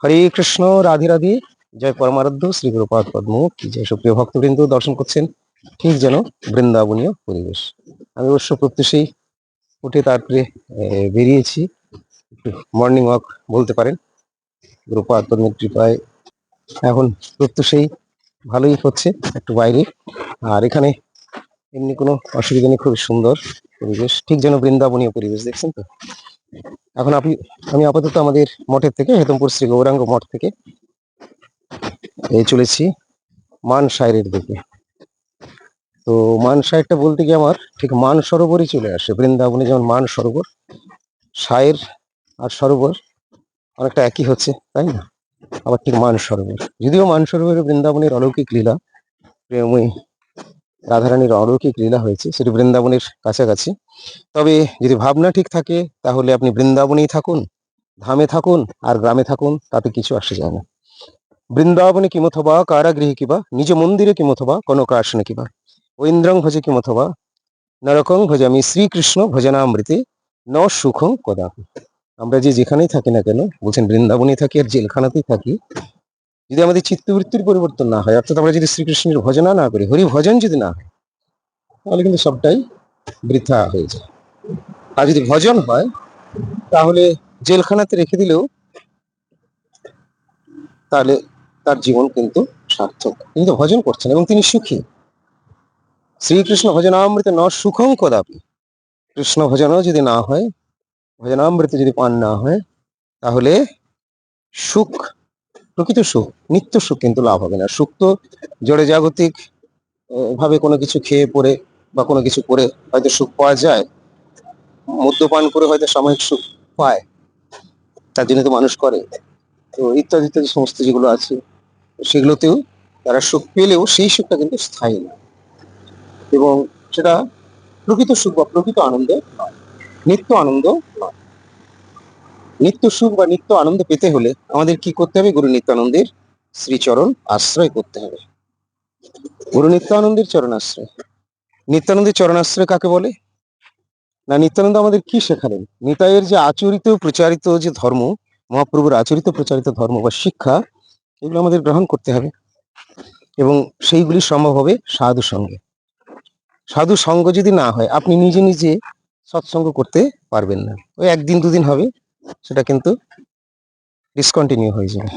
হরে কৃষ্ণ, রাধে রাধে। জয় পরমারাধ্য, শ্রী গুরুপাদ পদ্ম কি জয়। সুপ্রিয় ভক্তবৃন্দ, দর্শন করছেন ঠিক যেন বৃন্দাবনীয় পরিবেশ। আমি অবশ্য প্রত্যুষেই উঠে তারপরে বেরিয়েছি। মর্নিং ওয়াক বলতে পারেন। গুরুপাদ পদ্মের কৃপায় এখন প্রত্যুষেই ভালোই হচ্ছে, একটু বাইরে। আর এখানে এমনি কোনো অসুবিধা নেই, খুবই সুন্দর পরিবেশ। ঠিক যেন বৃন্দাবনীয় পরিবেশ, দেখছেন তো? এখন আপনি, আমি আপাতত আমাদের মঠের থেকে, হেতমপুর শ্রী গৌরাঙ্গ মঠ থেকে, এই চলেছি মান সাহের দিকে। তো মান সাহেরটা বলতে গিয়ে আমার ঠিক মান সরোবরই চলে আসে। বৃন্দাবনে যেমন মান সরোবর সাহের আর সরোবর অনেকটা একই হচ্ছে, তাই না? আবার ঠিক মান সরোবর। যদিও মান সরোবরে বৃন্দাবনের অলৌকিক লীলা প্রেমময়ী রাধারানীর অলৌকিক লীলা হয়েছে, সেটি বৃন্দাবনের কাছাকাছি। তবে যদি ভাবনা ঠিক থাকে, তাহলে আপনি বৃন্দাবনেই থাকুন, ধামে থাকুন আর গ্রামে থাকুন, তাতে কিছু আসে যায় না। বৃন্দাবনে কিমথবা কারাগৃহে কিবা, নিজ মন্দিরে কিমথবা কনকাসনে কিবা, ঐন্দ্রং ভজে কিমথবা নরকং ভজামি শ্রীকৃষ্ণ ভজনামৃতে, ন সুখং কদাপি। আমরা যে যেখানেই থাকি না কেন, বলছেন বৃন্দাবনে থাকি আর জেলখানাতেই থাকি যদি আমাদের চিত্তবৃত্তির পরিবর্তন না হয়, অর্থাৎ আমরা যদি শ্রীকৃষ্ণের ভজনা না করি হরি ভজন যদি না হয়, তাহলে কিন্তু সবটাই বৃথা হয়ে যায়। আর যদি ভজন হয়, তাহলে জেলখানাতে রেখে দিলেও তাহলে তার জীবন কিন্তু সার্থক। তিনি তো ভজন করছেন এবং তিনি সুখী। শ্রীকৃষ্ণ ভজনামৃত ন সুখং কদাপি। কৃষ্ণ ভজনও যদি না হয়, ভজনামৃত যদি পান না হয়, তাহলে সুখ প্রকৃত সুখ, নিত্য সুখ কিন্তু লাভ হবে না। সুখ তো জড়ে জাগতিক ভাবে কোনো কিছু খেয়ে পরে বা কোনো কিছু করে হয়তো সুখ পাওয়া যায়, মদ্যপান করে হয়তো সাময়িক সুখ পায়, তার জন্য তো মানুষ করে। তো ইত্যাদি ইত্যাদি সমস্ত যেগুলো আছে, সেগুলোতেও তারা সুখ পেলেও সেই সুখটা কিন্তু স্থায়ী না এবং সেটা প্রকৃত সুখ বা প্রকৃত আনন্দ নিত্য আনন্দ নয়। নিত্য সুখ বা নিত্য আনন্দ পেতে হলে আমাদের কি করতে হবে? গুরু নিত্যানন্দের শ্রীচরণ আশ্রয় করতে হবে। গুরু নিত্যানন্দের চরণ আশ্রয় নিত্যানন্দের চরণ আশ্রয় কাকে বলে? না, নিত্যানন্দ আমাদের কি শেখালেন? নিতাইয়ের যে আচরিত প্রচারিত যে ধর্ম, মহাপ্রভুর আচরিত প্রচারিত ধর্ম বা শিক্ষা, এগুলো আমাদের গ্রহণ করতে হবে। এবং সেইগুলি সম্ভব হবে সাধু সঙ্গে। সাধু সঙ্গ যদি না হয়, আপনি নিজে নিজে সৎসঙ্গ করতে পারবেন না। ওই একদিন দুদিন হবে। সেটা কিন্তু ডিসকন্টিনিউ হয়ে যাবে।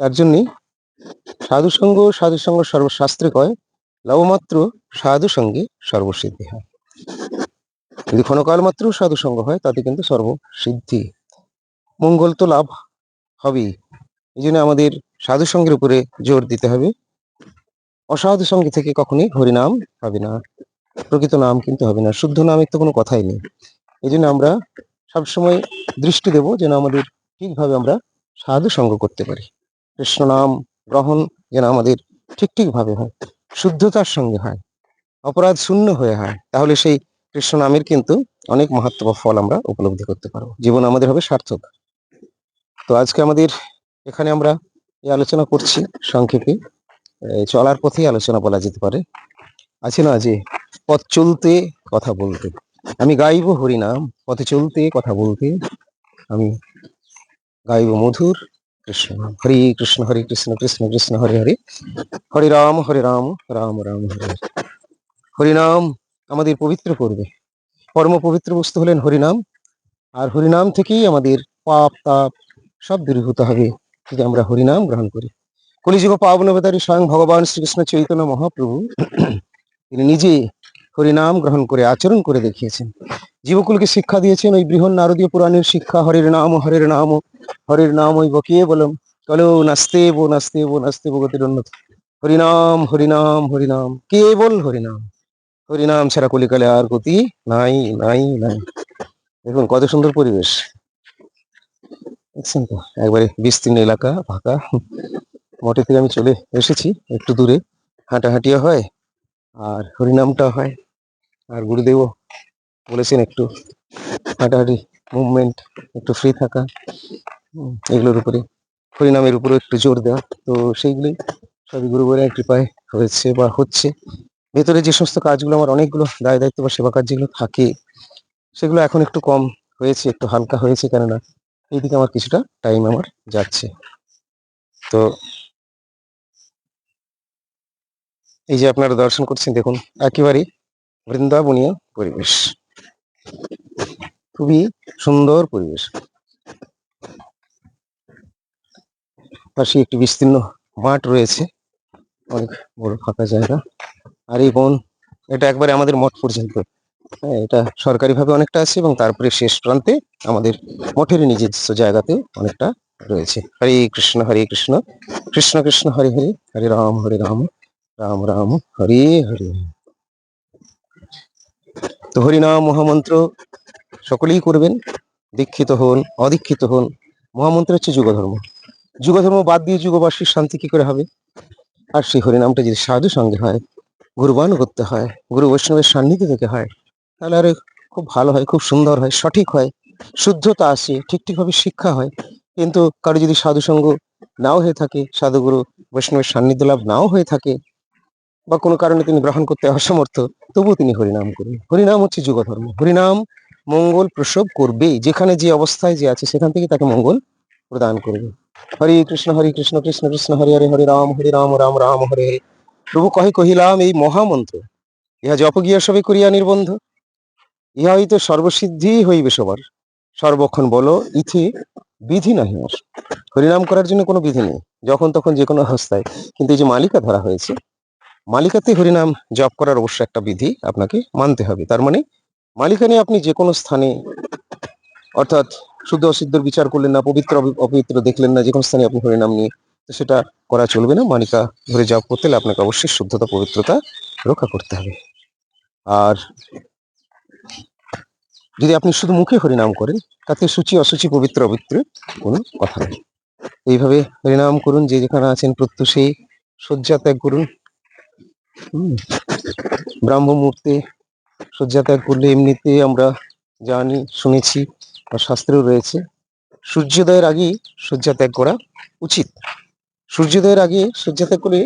তার জন্যই সাধু সঙ্গ সাধু সঙ্গ সর্বশাস্ত্রে কয় লবমাত্র সাধু সঙ্গে সর্বসিদ্ধি হয়। যদি ক্ষণকাল মাত্র সাধু সঙ্গ হয়, তাতে কিন্তু সর্বসিদ্ধি। মঙ্গল তো লাভ হবেই। এই জন্য আমাদের সাধু সঙ্গের উপরে জোর দিতে হবে। অসাধু সঙ্গে থেকে কখনোই হরিনাম হবে না। প্রকৃত নাম কিন্তু হবে না। শুদ্ধ নামের তো কোনো কথাই নেই। এই জন্য আমরা সবসময় দৃষ্টি দেব যেন আমাদের ঠিকভাবে আমরা সাধু সঙ্গ করতে পারি। কৃষ্ণ নাম গ্রহণ যেন আমাদের ঠিক ঠিকভাবে হয়, শুদ্ধতার সঙ্গে হয়, অপরাধ শূন্য হয়ে হয়, তাহলে সেই কৃষ্ণ নামের কিন্তু অনেক মাহাত্ম ফল আমরা উপলব্ধি করতে পারব। জীবন আমাদের হবে সার্থক। তো আজকে আমাদের এখানে আমরা এই আলোচনা করছি সংক্ষেপে। চলার পথেই আলোচনা বলা যেতে পারে। আছে না যে পথ চলতে কথা বলতে? আমি গাইব হরিনাম, পথে চলতে, কথা বলতে। আমি গাইব মধুর কৃষ্ণ। হরে কৃষ্ণ হরে কৃষ্ণ কৃষ্ণ কৃষ্ণ, হরে হরে। হরে রাম হরে রাম রাম রাম, হরে হরে। হরিনাম আমাদের পবিত্র করবে। পরম পবিত্র বস্তু হলেন হরিনাম। আর হরিনাম থেকেই আমাদের পাপ, তাপ সব দূরীভূত হবে। যদি আমরা হরিনাম গ্রহণ করি। কলিযুগ পাবনবতারী স্বয়ং ভগবান শ্রীকৃষ্ণ চৈতন্য মহাপ্রভু, তিনি নিজে হরিনাম গ্রহণ করে আচরণ করে দেখিয়েছেন। জীবকুলকে শিক্ষা দিয়েছেন ওই বৃহৎ নারদীয় পুরাণের শিক্ষা, হরির নাম, হরের নাম হরের নাম ওই বকিয়ে বলম চলো নাস্তে বো নাস্তে বো নাস্তে বো গতির উন্নত হরিনাম হরিনাম হরিনাম, কেবল হরিনাম। হরিনাম ছাড়া কলিকালে আর গতি নাই নাই নাই। দেখুন কত সুন্দর পরিবেশ। দেখছেন তো, একবারে বিস্তীর্ণ এলাকা, ফাঁকা। মঠে থেকে আমি চলে এসেছি, একটু দূরে। হাঁটাহাঁটিও হয় আর হরিনামটা হয়। আর গুরুদেবও বলেছেন একটু হাঁটাহাঁটি মুভমেন্ট একটু ফ্রি থাকা এগুলোর উপরে। হরিনামের উপরে একটু জোর দেওয়া। তো সেইগুলি সবই গুরুবরের কৃপায় হয়েছে বা হচ্ছে। ভেতরে যে সমস্ত কাজগুলো আমার অনেকগুলো দায় দায়িত্ব বা সেবা কাজ যেগুলো থাকে, সেগুলো এখন একটু কম হয়েছে, একটু হালকা হয়েছে কেননা, এইদিকে আমার কিছুটা টাইম আমার যাচ্ছে। তো এই যে আপনারা দর্শন করছেন, দেখুন, একেবারে বৃন্দাবনীয় পরিবেশ। খুবই সুন্দর পরিবেশ। পাশে একটি বিস্তীর্ণ মাঠ রয়েছে, অনেক বড় ফাঁকা জায়গা। আর এই বন, এটা একবারে আমাদের মঠ পর্যন্ত। হ্যাঁ এটা সরকারিভাবে অনেকটা আছে এবং তারপরে শেষ প্রান্তে আমাদের মঠের নিজস্ব জায়গাতে অনেকটা রয়েছে। হরে কৃষ্ণ হরে কৃষ্ণ। কৃষ্ণ কৃষ্ণ, হরে হরে। হরে রাম হরে রাম। রাম রাম হরে হরে তো হরিনাম মহামন্ত্র সকলেই করবেন, দীক্ষিত হন, অদীক্ষিত হন। মহামন্ত্র হচ্ছে যুগধর্ম। যুগধর্ম বাদ দিয়ে যুগবাসীর শান্তি কি করে হবে? আর সেই হরিনামটা যদি সাধু সঙ্গে হয় গুরুবান করতে হয়, গুরু বৈষ্ণবের সান্নিধ্য থেকে হয়, তাহলে আরে খুব ভালো হয়, খুব সুন্দর হয়, সঠিক হয়, শুদ্ধতা আসে, ঠিক ঠিকভাবে শিক্ষা হয়। কিন্তু কারও যদি সাধু সঙ্গ নাও হয়ে থাকে, সাধুগুরু বৈষ্ণবের সান্নিধ্য লাভ নাও হয়ে থাকে বা কোনো কারণে তিনি গ্রহণ করতে অসমর্থ, তবুও তিনি হরিনাম করুন। হরিনাম হচ্ছে যুগধর্ম। হরিনাম মঙ্গল প্রসব করবেই। যেখানে যে অবস্থায় যে আছে, সেখান থেকে তাকে মঙ্গল প্রদান করবে। হরে কৃষ্ণ হরে কৃষ্ণ কৃষ্ণ কৃষ্ণ, হরে হরে হরে রাম হরে রাম রাম রাম, হরে হরে। প্রভু কহে কহিলাম, এই মহামন্ত্র, ইহা জপ গিয়া সবে করিয়া নির্বন্ধ ইহা হইতে সর্বসিদ্ধি হইবে সবার। সর্বক্ষণ বলো ইথি বিধি নাহি হরিনাম করার জন্য কোনো বিধি নেই। যখন তখন যে কোনো অবস্থায়। কিন্তু এই যে মালিকা ধরা হয়েছে মালিকাতে হরিনাম জপ করার অবশ্য একটা বিধি আপনাকে মানতে হবে। তার মানে মালিকা নিয়ে আপনি যে কোনো স্থানে অর্থাৎ শুদ্ধ অসিদ্ধর বিচার করলেন না, পবিত্র অপি- অপবিত্র দেখলেন না যে কোনো স্থানে আপনি হরিনাম নিয়ে, তো সেটা করা চলবে না। মালিকা ধরে জপ করতে হলে আপনাকে অবশ্যই শুদ্ধতা, পবিত্রতা রক্ষা করতে হবে। আর যদি আপনি শুধু মুখে হরিনাম করেন, তাতে সূচি, অসুচি, পবিত্র, অপবিত্র কোনো কথা নেই। এইভাবে হরিনাম করুন, যে যেখানে আছেন প্রত্যুষে শয্যা ত্যাগ করুন। ব্রাহ্ম মুহূর্তে শয্যা ত্যাগ করলে এমনিতে আমরা জানি, শুনেছি বা শাস্ত্রেও রয়েছে। সূর্যোদয়ের আগেই শয্যা ত্যাগ করা উচিত। সূর্যোদয়ের আগে শয্যা ত্যাগ করলে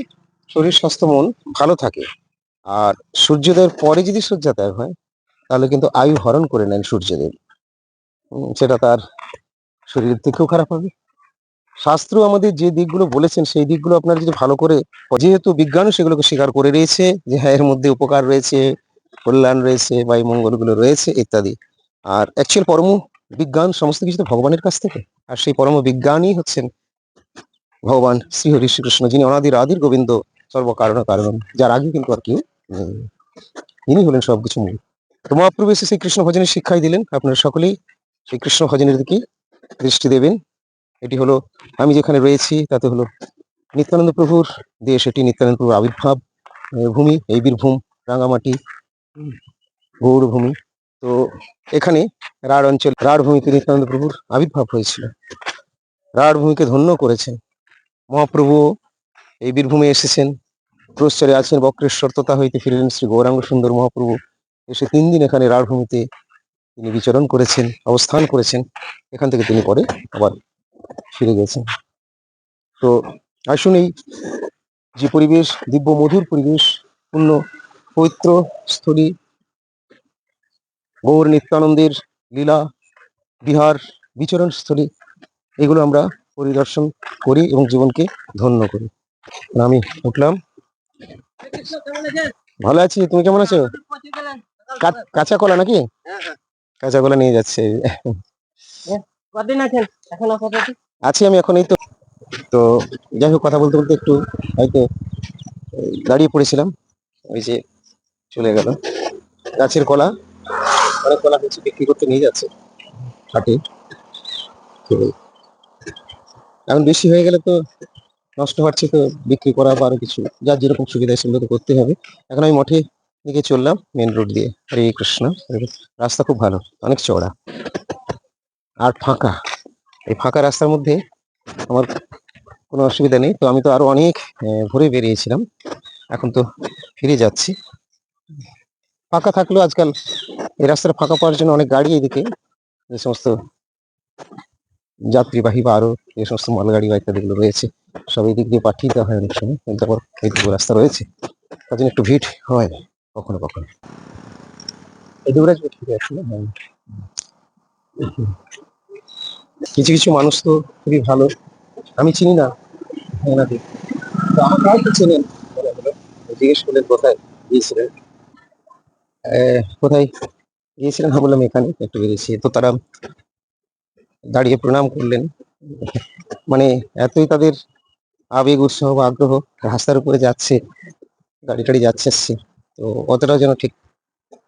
শরীর, স্বাস্থ্য, মন ভালো থাকে। আর সূর্যোদয়ের পরে যদি শয্যা ত্যাগ হয়, তাহলে কিন্তু আয়ু হরণ করে নেন সূর্যদেব। সেটা তার শরীরের থেকেও খারাপ হবে। শাস্ত্র আমাদের যে দিকগুলো বলেছেন, সেই দিকগুলো আপনার যদি ভালো করে, যেহেতু বিজ্ঞানও সেগুলোকে স্বীকার করে রয়েছে যে হ্যাঁ এর মধ্যে উপকার রয়েছে, কল্যাণ রয়েছে বা এই মঙ্গলগুলো রয়েছে, ইত্যাদি। আর অ্যাকচুয়াল পরম বিজ্ঞান সমস্ত কিছু তো ভগবানের কাছ থেকে। আর সেই পরম বিজ্ঞানই হচ্ছেন ভগবান শ্রী হরি শ্রীকৃষ্ণ যিনি অনাদির আদির গোবিন্দ, সর্বকারণ কারণ, যার আগে কিন্তু আর কেউ ইনি হলেন সবকিছু মূল। তো মহাপ্রভু এসে সেই কৃষ্ণ ভজনের শিক্ষাই দিলেন। আপনারা সকলেই সেই কৃষ্ণ ভজনের দিকে দৃষ্টি দেবেন। এটি হলো, আমি যেখানে রয়েছি, তাতে হলো নিত্যানন্দ প্রভুর দেশ, এটি নিত্যানন্দ প্রভুর আবির্ভাব ভূমি, এই বীরভূম, রাঙামাটি, গৌরভূমি। তো এখানে রাঢ় অঞ্চল, রাঢ় ভূমিতে নিত্যানন্দ প্রভুর আবির্ভাব হয়েছিল। রাঢ় ভূমিকে ধন্য করেছেন। মহাপ্রভু এই বীরভূমে এসেছেন। প্রশ্চরে আছেন বক্রেশ্বর তথা হইতে ফিরিলেন শ্রী গৌরাঙ্গ সুন্দর মহাপ্রভু। এসে তিন দিন এখানে রাঢ় ভূমিতে তিনি বিচরণ করেছেন, অবস্থান করেছেন। এখান থেকে তিনি পরে আবার ফিরে গেছে। তো আসুন এই যে পরিবেশ দিব্য মধুর পরিবেশ পূর্ণ পবিত্র স্থলী গৌর নিত্যানন্দের লীলা বিহার বিচরণ স্থলী এগুলো আমরা পরিদর্শন করি এবং জীবনকে ধন্য করি। আমি উঠলাম। ভালো আছি তুমি কেমন আছো? কা- কাঁচা কলা নাকি? কাঁচা কলা নিয়ে যাচ্ছে। কদিন আছেন? এখন আপাতত? আছি আমি এখন এই তো। তো যাই হোক, কথা বলতে বলতে একটু হয়তো, দাঁড়িয়ে পড়েছিলাম। ওই যে চলে গেল। গাছের কলা। অনেক কলা হচ্ছে বিক্রি করতে নিয়ে যাচ্ছে হাটে। এখন বেশি হয়ে গেলে তো নষ্ট হচ্ছে তো বিক্রি করা বা আরও কিছু। যার যেরকম সুবিধা সেগুলো তো করতে হবে। এখন আমি মঠে দিকে চললাম মেন রোড দিয়ে। হরে কৃষ্ণ। রাস্তা খুব ভালো, অনেক চওড়া। আর ফাঁকা। এই ফাঁকা রাস্তার মধ্যে আমার কোনো অসুবিধা নেই। তো আমি তো আরও অনেক ভোরে বেরিয়েছিলাম। এখন তো ফিরে যাচ্ছি। ফাঁকা থাকলেও আজকাল এই রাস্তাটা ফাঁকা পাওয়ার জন্য অনেক গাড়ি এদিকে, যে সমস্ত যাত্রীবাহী বা আরও যে সমস্ত মালগাড়ি বা ইত্যাদিগুলো রয়েছে, সব এই দিক দিয়ে পাঠিয়ে দেওয়া হয় অনেক সময়। কিন্তু আবার এইটুকু রাস্তা রয়েছে। তার জন্য একটু ভিড় হয় কখনো কখনো। এই দুবরাজ ফিরে আসলে হ্যাঁ। কিছু কিছু মানুষ তো খুবই ভালো। আমি চিনি না এনাকে তো আমাকে হয়তো চেনেন জিজ্ঞেস করলেন কোথায় গিয়েছিলেন? কোথায় গিয়েছিলেন হ্যাঁ বললাম এখানে, একটু বেরিয়েছি। তো তারা দাঁড়িয়ে প্রণাম করলেন। মানে এতই তাদের আবেগ, উৎসাহ বা আগ্রহ রাস্তার উপরে যাচ্ছে, গাড়ি টাড়ি যাচ্ছে এসছে। তো অতটাও যেন ঠিক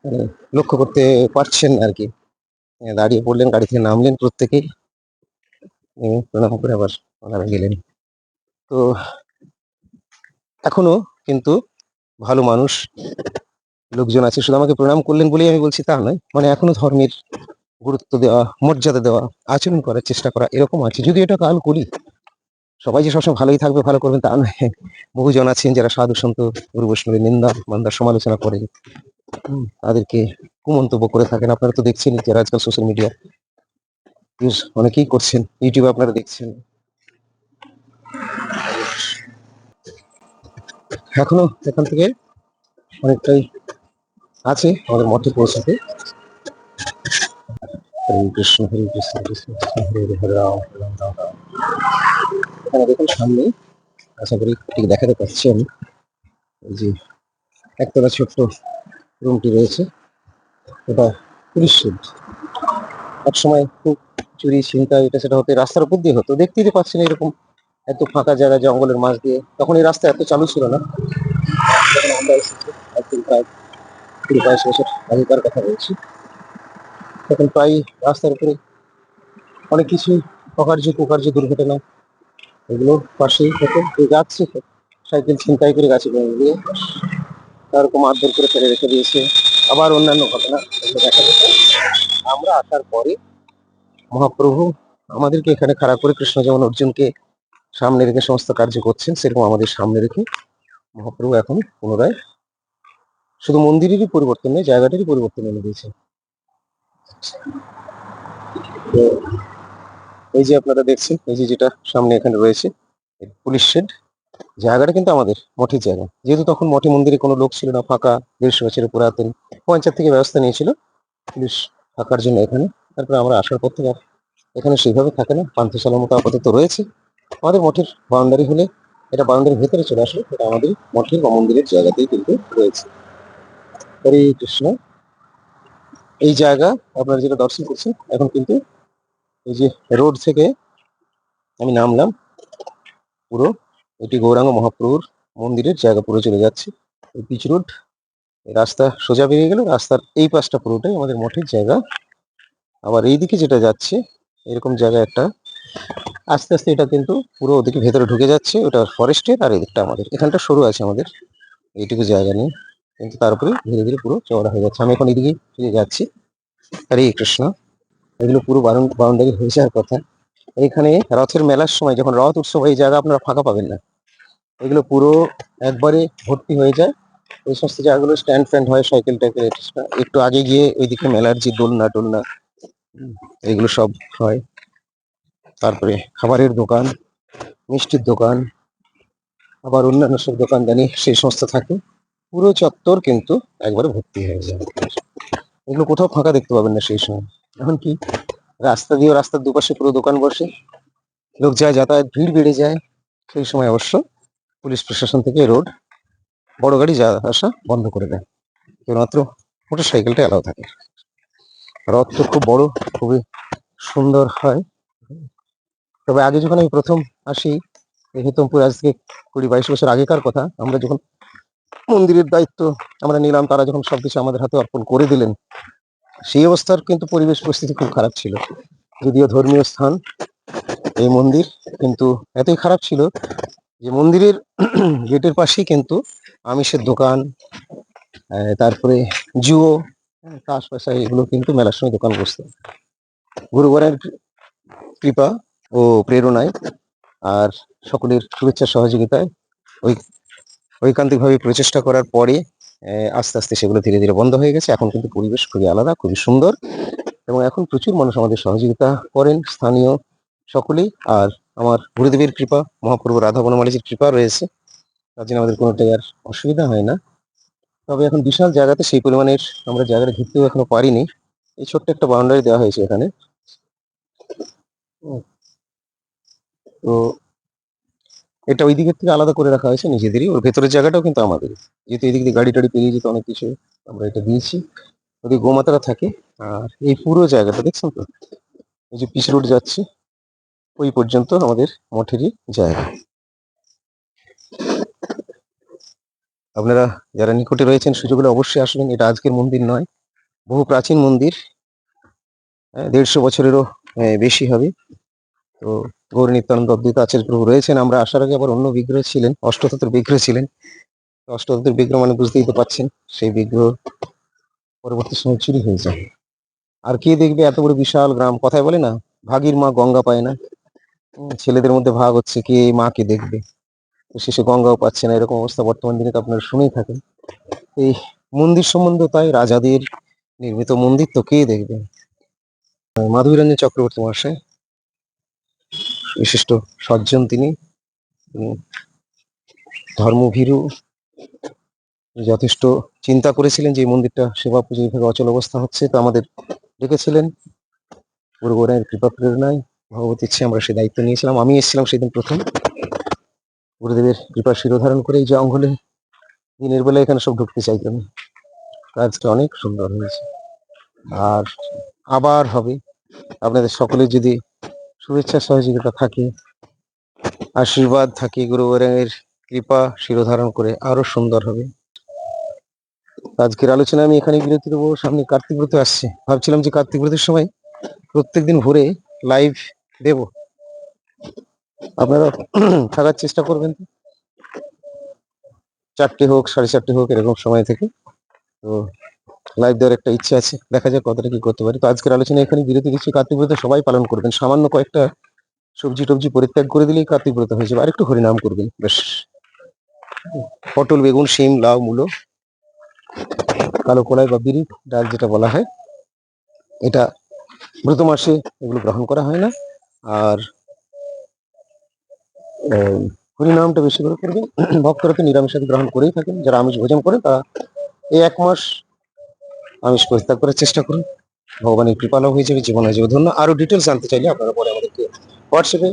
মানে লক্ষ্য করতে পারছেন আর কি। দাঁড়িয়ে পড়লেন, গাড়ি থেকে নামলেন প্রত্যেকেই। প্রণাম করে আবার গেলেন তো, এখনও কিন্তু ভালো মানুষ লোকজন আছে, শুধু আমাকে প্রণাম করলেন বলেই আমি বলছি তা নয় মানে এখনও ধর্মের গুরুত্ব দেওয়া, মর্যাদা দেওয়া, আচরণ করার চেষ্টা করা এরকম আছে। যদি এটা কাল করি, সবাই যে সবসময় ভালোই থাকবে, ভালো করবেন তা নয়। বহুজন আছেন যারা সাধু সন্ত, গুরু বৈষ্ণবের নিন্দা, মান্দার সমালোচনা করে তাদেরকে কুমন্তব্য করে থাকেন। আপনারা তো দেখছেন যারা আজকাল সোশ্যাল মিডিয়া অনেকেই করছেন ইউটিউবে আপনারা দেখছেন। এখনও এখান থেকে অনেকটাই আছে আমাদের মঠে পৌঁছাতে। দেখুন সামনে, আশা করি ঠিক দেখাতে পাচ্ছি আমি যে একতলা ছোট্ট রুমটি রয়েছে, এটা পুলিশ এক সময় খুব চুরি ছিনতা এটা সেটা হতে রাস্তার উপর দিয়ে হতো। দেখতেই তো পাচ্ছেন এরকম এত ফাঁকা জায়গা, জঙ্গলের মাঝ দিয়ে। তখন এই রাস্তা এত চালু ছিল না। আমরা এসেছি কুড়ি বাইশ বছর আগেকার কথা বলছি। তখন প্রায় রাস্তার উপরে অনেক কিছু অকার্য, কুকার্য, দুর্ঘটনা, এগুলো পাশেই হতো। যাচ্ছে সাইকেল ছিনতাই করে গাছে ভেঙে দিয়ে তারকম মারধর করে ফেলে রেখে দিয়েছে। আবার অন্যান্য ঘটনা দেখা যেত আমরা আসার পরে মহাপ্রভু আমাদেরকে এখানে খাড়া করে কৃষ্ণ যেমন অর্জুনকে সামনে রেখে সমস্ত কার্য করছেন, সেরকম আমাদের সামনে রেখে মহাপ্রভু এখন পুনরায় শুধু মন্দিরেরই পরিবর্তন নেই জায়গাটারই পরিবর্তন এনে দিয়েছে তো এই যে আপনারা দেখছেন, এই যে যেটা সামনে এখানে রয়েছে পুলিশ শেড, জায়গাটা কিন্তু আমাদের মঠের জায়গা। যেহেতু তখন মঠে মন্দিরে কোনো লোক ছিল না, ফাঁকা, দেড়শো বছরের পুরাতন, পঞ্চায়েত থেকে ব্যবস্থা নিয়েছিল, পুলিশ থাকার জন্য এখানে। তারপরে আমরা আসার পর থেকে এখানে সেইভাবে থাকে না। পান্থশালার মতো আপাতত রয়েছে। আমাদের মঠের বাউন্ডারি হলে এটা বাউন্ডারির ভেতরে চলে আসলে এটা আমাদের মঠের বা মন্দিরের জায়গাতেই কিন্তু রয়েছে। হরে কৃষ্ণ। এই জায়গা আপনারা যেটা দর্শন করছেন, এখন কিন্তু এই যে রোড থেকে আমি নামলাম, পুরো এটি গৌরাঙ্গ মহাপ্রভুর মন্দিরের জায়গা পুরো চলে যাচ্ছে। এই পিচ রোড রাস্তা সোজা বেরিয়ে গেল রাস্তার এই পাশটা পুরোটাই আমাদের মঠের জায়গা। আবার এই দিকে যেটা যাচ্ছে, এরকম জায়গা একটা, আস্তে আস্তে এটা কিন্তু পুরো ওদিকে ভেতরে ঢুকে যাচ্ছে, ওটা ফরেস্টের আর এদিকটা আমাদের। এখানটা সরু আছে আমাদের, এইটুকু জায়গা নেই, কিন্তু তারপরে ধীরে ধীরে পুরো চওড়া হয়ে যাচ্ছে। আমি এখন এদিকে ফিরে যাচ্ছি। হরে কৃষ্ণ। এগুলো পুরো বাউন্ডারি হয়ে যাওয়ার কথা। এখানে রথের মেলার সময় যখন রথ উৎসব এই জায়গা আপনারা ফাঁকা পাবেন না। এগুলো পুরো একবারে ভর্তি হয়ে যায়। এই সমস্ত জায়গাগুলো স্ট্যান্ড ফ্যান্ড হয় সাইকেল টাইকেল একটু আগে গিয়ে ওইদিকে মেলার যে দোলনা, টোলনা, এগুলো সব হয়। তারপরে খাবারের দোকান, মিষ্টির দোকান, আবার অন্যান্য সব দোকানদানি, সেই সমস্ত থাকে। পুরো চত্বর কিন্তু একবারে ভর্তি হয়ে যায়। এগুলো কোথাও ফাঁকা দেখতে পাবেন না সেই সময়। এখন কি? রাস্তা দিয়ে রাস্তার দুপাশে পুরো দোকান বসে। লোক যায় যাতায়াত, ভিড় বেড়ে যায়। সেই সময় অবশ্য পুলিশ প্রশাসন থেকে রোড বড় গাড়ি যা আসা বন্ধ করে দেয়। কেবলমাত্র মোটর সাইকেলটা অ্যালাউ থাকে। রথ তো খুব বড়, খুবই সুন্দর হয়। তবে আগে যখন আমি প্রথম আসি হেতমপুর আজ থেকে কুড়ি বাইশ বছর আগেকার কথা। আমরা যখন মন্দিরের দায়িত্ব আমরা নিলাম, তারা যখন সবকিছু আমাদের হাতে অর্পণ করে দিলেন, সেই অবস্থার কিন্তু পরিবেশ পরিস্থিতি খুব খারাপ ছিল। যদিও ধর্মীয় স্থান, এই মন্দির কিন্তু এতই খারাপ ছিল যে মন্দিরের গেটের পাশেই কিন্তু আমিষের দোকান তারপরে জুয়ো হ্যাঁ, তাস পয়সা এগুলো কিন্তু মেলার সময় দোকান বসতো। গুরুবারের কৃপা ও প্রেরণায় আর সকলের শুভেচ্ছা সহযোগিতায় ওই ঐকান্তিকভাবে প্রচেষ্টা করার পরে আস্তে আস্তে সেগুলো ধীরে ধীরে বন্ধ হয়ে গেছে। এখন কিন্তু পরিবেশ খুবই আলাদা খুবই সুন্দর এবং এখন প্রচুর মানুষ আমাদের সহযোগিতা করেন। স্থানীয় সকলেই আর আমার গুরুদেবের কৃপা, মহাপ্রভু রাধা বনমালীজির কৃপা রয়েছে। তার জন্য আমাদের কোনোটাই আর অসুবিধা হয় না। তবে এখন বিশাল জায়গাতে সেই পরিমাণের আমরা জায়গাটা ঘুরতেও এখনও পারিনি। এই ছোট্ট একটা বাউন্ডারি দেওয়া হয়েছে এখানে। তো এটা ওই দিকের থেকে আলাদা করে রাখা হয়েছে নিজেদেরই। ওর ভেতরের জায়গাটাও কিন্তু আমাদের। যেহেতু এদিক দিয়ে গাড়ি টাড়ি পেরিয়ে যেত অনেক কিছু আমরা এটা দিয়েছি। ওদিকে গোমাতারা থাকে। আর এই পুরো জায়গাটা, দেখছেন তো? এই যে পিচ রোড যাচ্ছে। ওই পর্যন্ত আমাদের মঠেরই জায়গা। আপনারা যারা নিকটে রয়েছেন সুযোগ হলে অবশ্যই আসবেন। এটা আজকের মন্দির নয়, বহু প্রাচীন মন্দির। দেড়শো বছরেরও বেশি হবে। তো গৌর নিত্যানন্দ অদ্বৈত আচার্য প্রভু রয়েছেন। আমরা আসার আগে আবার অন্য বিগ্রহ ছিলেন অষ্টতত্র বিগ্রহ ছিলেন। তো অষ্টতত্র বিগ্রহ মানে বুঝতেই তো পাচ্ছেন, সেই বিগ্রহ পরবর্তী সময় চুরি হয়ে যায়। আর কে দেখবে এত বড় বিশাল গ্রাম? কথায় বলে না, ভাগীর মা গঙ্গা পায় না। ছেলেদের মধ্যে ভাগ হচ্ছে কে মাকে দেখবে। তো শেষে গঙ্গাও পাচ্ছে না, এরকম অবস্থা বর্তমান দিনে তো আপনারা শুনেই থাকেন। এই মন্দির সম্বন্ধে তাই রাজাদের নির্মিত মন্দির তো কে দেখবে? মাধবীরঞ্জন চক্রবর্তী মহাশয়, বিশিষ্ট সজ্জন তিনি ধর্মভীরু, যথেষ্ট চিন্তা করেছিলেন যে মন্দিরটা সেবা পুজো এইভাবে অচল অবস্থা হচ্ছে, তো আমাদের ডেকেছিলেন। গুরু কৃপা প্রেরণায় ভগবতী ইচ্ছে, আমরা সেই দায়িত্ব নিয়েছিলাম। আমি এসেছিলাম সেদিন প্রথম। গুরুদেবের কৃপা শিরোধারণ করে এই যে অঙ্গলে দিনের বেলা এখানে সব ঢুকতে চাইতাম। কাজটা অনেক সুন্দর হয়েছে। আর আবার হবে। আপনাদের সকলের যদি শুভেচ্ছা, সহযোগিতা থাকে, আশীর্বাদ থাকে গুরু গৌরাঙ্গের কৃপা শিরোধারণ করে আরও সুন্দর হবে। আজকের আলোচনা আমি এখানে বিরতি দেবো সামনে কার্তিক ব্রত আসছে। ভাবছিলাম যে কার্তিক ব্রতের সময় প্রত্যেকদিন ভোরে লাইভ দেব। আপনারা থাকার চেষ্টা করবেন তো। চারটে হোক, সাড়ে চারটে হোক, এরকম সময় থেকে। তো লাইভ দেওয়ার একটা ইচ্ছে আছে, দেখা যাক কতটা কি করতে পারি। তো আজকের আলোচনা এখানে বিরতি দিচ্ছি। কার্তিক ব্রত সবাই পালন করবেন। সামান্য কয়েকটা সবজি টবজি পরিত্যাগ করে দিলেই কার্তিক ব্রত হয়ে যাবে। আর একটু হরিনাম করবেন বেশ পটল, বেগুন, শিম, লাউ, মূলো, কালো কলাই বা বিড়ি, ডাল যেটা বলা হয়, এটা ব্রত মাসে এগুলো গ্রহণ করা হয় না। আর হরিনামটা বেশি করে করবেন। ভক্তরা তো নিরামিষ গ্রহণ করেই থাকেন। যারা আমিষ ভোজন করেন তারা এই এক মাস আমিষ পরিত্যাগ করার চেষ্টা করুন। ভগবানের কৃপালাভ হয়ে যাবে জীবন হয়ে যাবে। ধন্য আরও ডিটেলস জানতে চাইলে আপনারা পরে আমাদেরকে হোয়াটসঅ্যাপে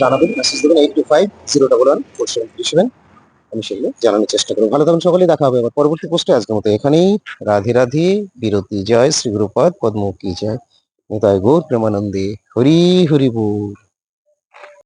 জানাবেন। মেসেজ দেবেন eight two five zero double one four seven three seven আমি সেগুলো জানানোর চেষ্টা করব। ভালো থাকুন সকলেই। দেখা হবে আবার পরবর্তী পোস্টে আজকের মতো এখানেই। রাধে রাধে। বিরতি জয়। শ্রী গুরুপাদ পদ্ম কি জয়। নিতাই গৌর প্রেমানন্দে হরি হরি বল